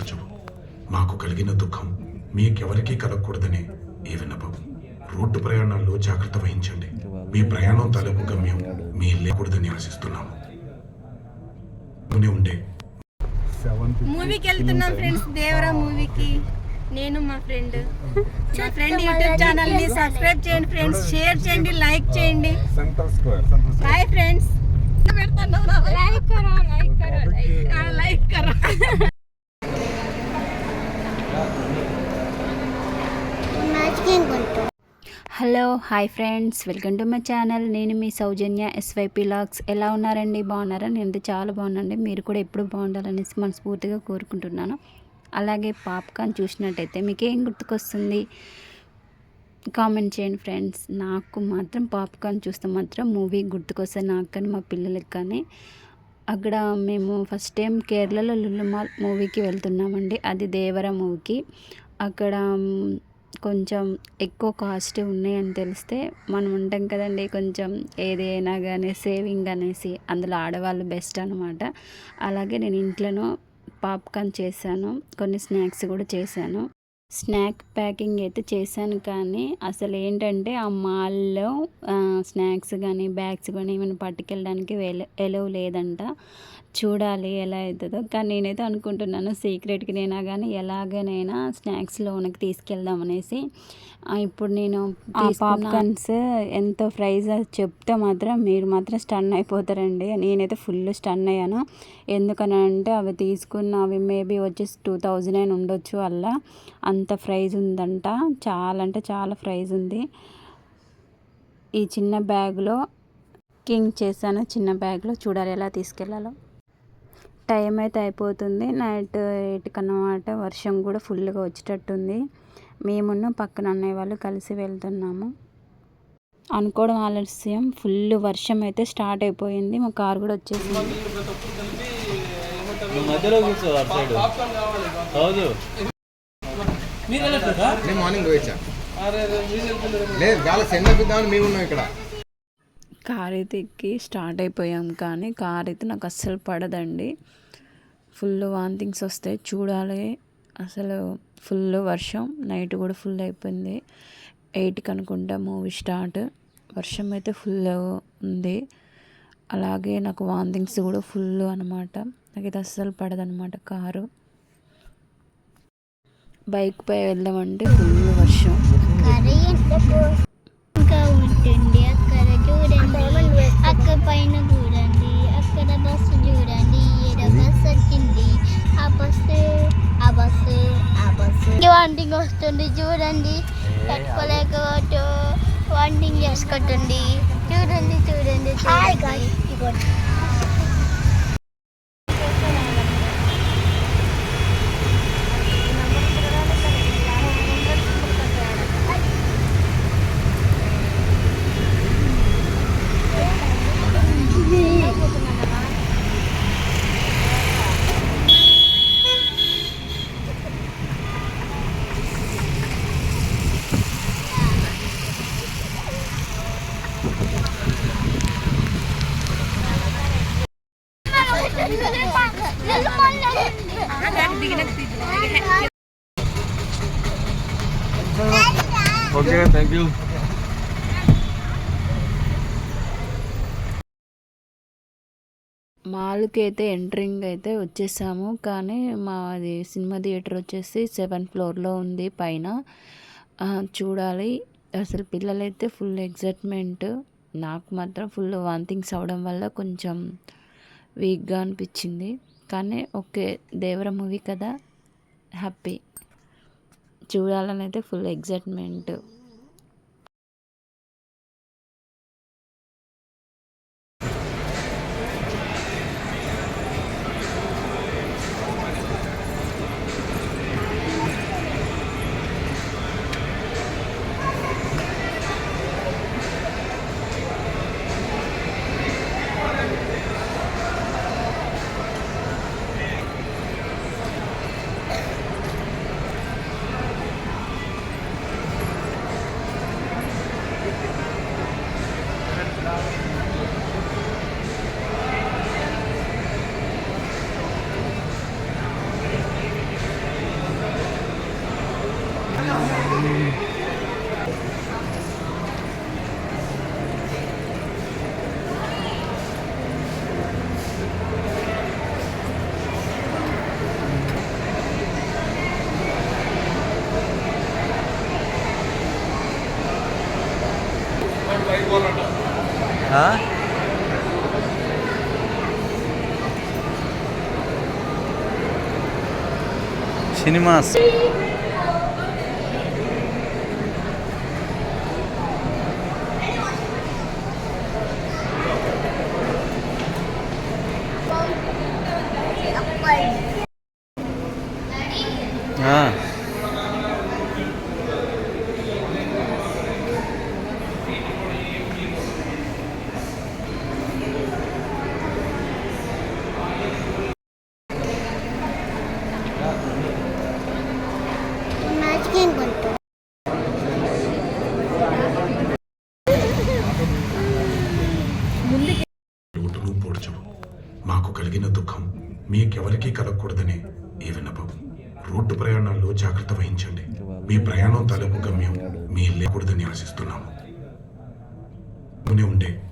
గాయపరచవు మాకు కలిగిన దుఃఖం మీకెవరికీ కలగకూడదని ఈ విన్నపం. రోడ్డు ప్రయాణాల్లో జాగ్రత్త వహించండి. మీ ప్రయాణం తాలూకు గమ్యం మీ లేకూడదని ఆశిస్తున్నాము. ఉండే. మూవీకి వెళ్తున్నాం ఫ్రెండ్స్ దేవరా మూవీకి నేను మా ఫ్రెండ్ మా ఫ్రెండ్ యూట్యూబ్ ఛానల్ని సబ్స్క్రైబ్ చేయండి ఫ్రెండ్స్ షేర్ చేయండి లైక్ చేయండి. Central square boy friends like కరా. లైక్ కరా. లైక్ కరా. Hello hi friends. Welcome to my channel. నేను మీ సౌజన్య ఎస్వైపీ లాగ్స్ ఎలా ఉన్నారండి? బాగున్నారా? నేను చాలా బాగున్నాండి మీరు కూడా ఎప్పుడు బాగుండాలనేసి మనస్ఫూర్తిగా కోరుకుంటున్నాను. అలాగే పాప్కార్న్ చూసినట్టయితే మీకు ఏం గుర్తుకొస్తుంది? కామెంట్ చేయండి ఫ్రెండ్స్. నాకు మాత్రం పాప్కార్న్ చూస్తే మాత్రం మూవీ గుర్తుకొస్తుంది నాకు కానీ మా పిల్లలకి కానీ. అక్కడ మేము ఫస్ట్ టైం కేరళలో లుల్లుమాల్ మూవీకి వెళ్తున్నామండి. అది దేవర మూవీకి. అక్కడ కొంచెం ఎక్కువ కాస్ట్ ఉన్నాయని తెలిస్తే మనం ఉంటాం కదండి కొంచెం ఏదైనా కానీ సేవింగ్ అనేసి అందులో ఆడవాళ్ళు బెస్ట్ అనమాట అలాగే నేను ఇంట్లోనూ పాప్కార్న్ చేశాను కొన్ని స్నాక్స్ కూడా చేశాను. స్నాక్ ప్యాకింగ్ అయితే చేశాను కానీ అసలు ఏంటంటే ఆ మాల్లో స్నాక్స్ కానీ బ్యాగ్స్ కానీ ఏమైనా పట్టుకెళ్ళడానికి వెల ఎలవ్ లేదంట. చూడాలి ఎలా అవుతుందో. కానీ నేనైతే అనుకుంటున్నాను సీక్రెట్గా నేనా కానీ ఎలాగనైనా స్నాక్స్ లోనకి తీసుకెళ్దాం అనేసి. ఇప్పుడు నేను పాప్కార్న్స్ ఎంతో ప్రైజ్ చెప్తే మాత్రం మీరు మాత్రం స్టన్ అయిపోతారండి. నేనైతే ఫుల్ స్టన్ అయ్యాను. ఎందుకని అంటే అవి తీసుకున్న అవి మేబీ వచ్చేసి టూ థౌజండ్ అయినా ఉండొచ్చు అలా అంత ప్రైజ్ ఉందంట. చాలా అంటే చాలా ప్రైజ్ ఉంది. ఈ చిన్న బ్యాగ్లో కింగ్ చేశాను. చిన్న బ్యాగ్లో చూడాలి ఎలా తీసుకెళ్ళాలో టైం అయితే అయిపోతుంది. నైట్ ఎయిట్ కన్నమాట వర్షం కూడా ఫుల్గా వచ్చేటట్టుంది. మేమున్న పక్కన అన్నయ్య వాళ్ళు కలిసి వెళ్తున్నాము. అనుకోవడం ఆలస్యం. ఫుల్ వర్షం అయితే స్టార్ట్ అయిపోయింది. మా కార్ కూడా వచ్చేసింది. ఇక్కడ. కార్ అయితే ఎక్కి స్టార్ట్ అయిపోయాం కానీ కార్ అయితే నాకు అస్సలు పడదండి. ఫుల్ వాంతింగ్స్ వస్తాయి. చూడాలి. అసలు ఫుల్ వర్షం. నైట్ కూడా ఫుల్ అయిపోయింది. ఎయిట్కి అనుకుంటా మూవీ స్టార్ట్. వర్షం అయితే ఫుల్ ఉంది. అలాగే నాకు వాంతింగ్స్ కూడా ఫుల్ అనమాట నాకైతే అస్సలు పడదనమాట కారు. బైక్ పై వెళ్దామంటే ఫుల్ వర్షం. వాంటింగ్ వస్తుంది చూడండి. పెట్టుకోలేకపోతూ వాంటింగ్ చేసుకుంటుంది. చూడండి చూడండి చూడండి. ఓకే థ్యాంక్ యూ మాల్కి అయితే ఎంట్రింగ్ అయితే వచ్చేసాము కానీ మాది సినిమా థియేటర్ వచ్చేసి సెవెన్ ఫ్లోర్లో ఉంది పైన. చూడాలి. అసలు పిల్లలైతే ఫుల్ ఎగ్జైట్మెంట్ నాకు మాత్రం ఫుల్ వాంతింగ్స్ అవడం వల్ల కొంచెం వీక్గా అనిపించింది. కానీ ఓకే దేవర మూవీ కదా హ్యాపీ చూడాలని అయితే ఫుల్ ఎగ్జైట్మెంట్ 死にますはい。ఎవరికీ కలగకూడదని ఈ విన్నపం. రోడ్డు ప్రయాణాల్లో జాగ్రత్త వహించండి. మీ ప్రయాణం తాలూకు గమ్యం మీ లేకూడదని ఆశిస్తున్నాము. ఉండే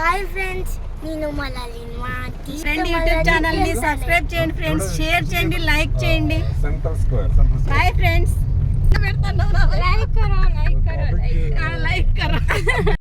హాయ్ ఫ్రెండ్స్ నేను మలాలి మా ఫ్రెండ్ యూట్యూబ్ ఛానల్ని సబ్స్క్రైబ్ చేయండి ఫ్రెండ్స్ షేర్ చేయండి లైక్ చేయండి. Centre square boy friends like కరో లైక్ కరో లైక్ కరో